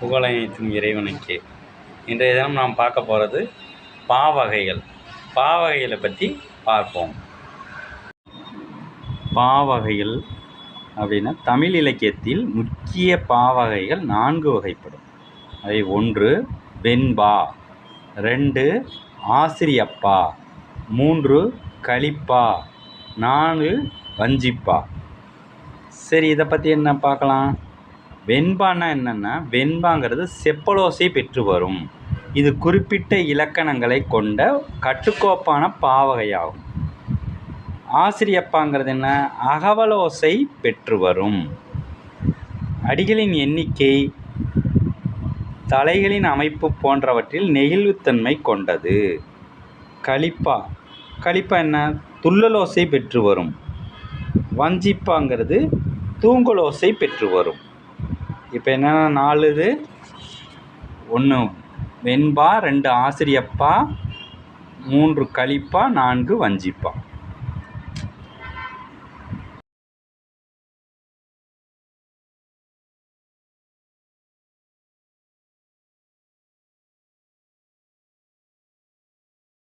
புகழனைத்தும் இறைவனுக்கே. இன்றைய தினம் நாம் பார்க்க போகிறது பாவகைகள். பாவகைகளை பற்றி பார்ப்போம். பாவகைகள் அப்படின்னா தமிழ் இலக்கியத்தில் முக்கிய பாவகைகள் நான்கு வகைப்படும். அதை ஒன்று வெண்பா. ரெண்டு ஆசிரியப்பா. மூன்று கலிப்பா. நான்கு வஞ்சிப்பா. சரி இதை பற்றி என்ன பார்க்கலாம்? வெண்பான்னா என்னென்னா வெண்பாங்கிறது செப்பலோசை பெற்று வரும். இது குறிப்பிட்ட இலக்கணங்களை கொண்ட கட்டுக்கோப்பான பாவகையாகும். ஆசிரியப்பாங்கிறது என்ன? அகவலோசை பெற்று வரும். அடிகளின் எண்ணிக்கை தலைகளின் அமைப்பு போன்றவற்றில் நெகிழ்வுத்தன்மை கொண்டது. கலிப்பா கலிப்பா என்ன? துள்ளலோசை பெற்று வரும். வஞ்சிப்பாங்கிறது தூங்கலோசை பெற்று வரும். இப்போ என்னென்ன நாலு இது ஒன்று வெண்பா ரெண்டு ஆசிரியப்பா மூன்று கழிப்பா நான்கு வஞ்சிப்பா.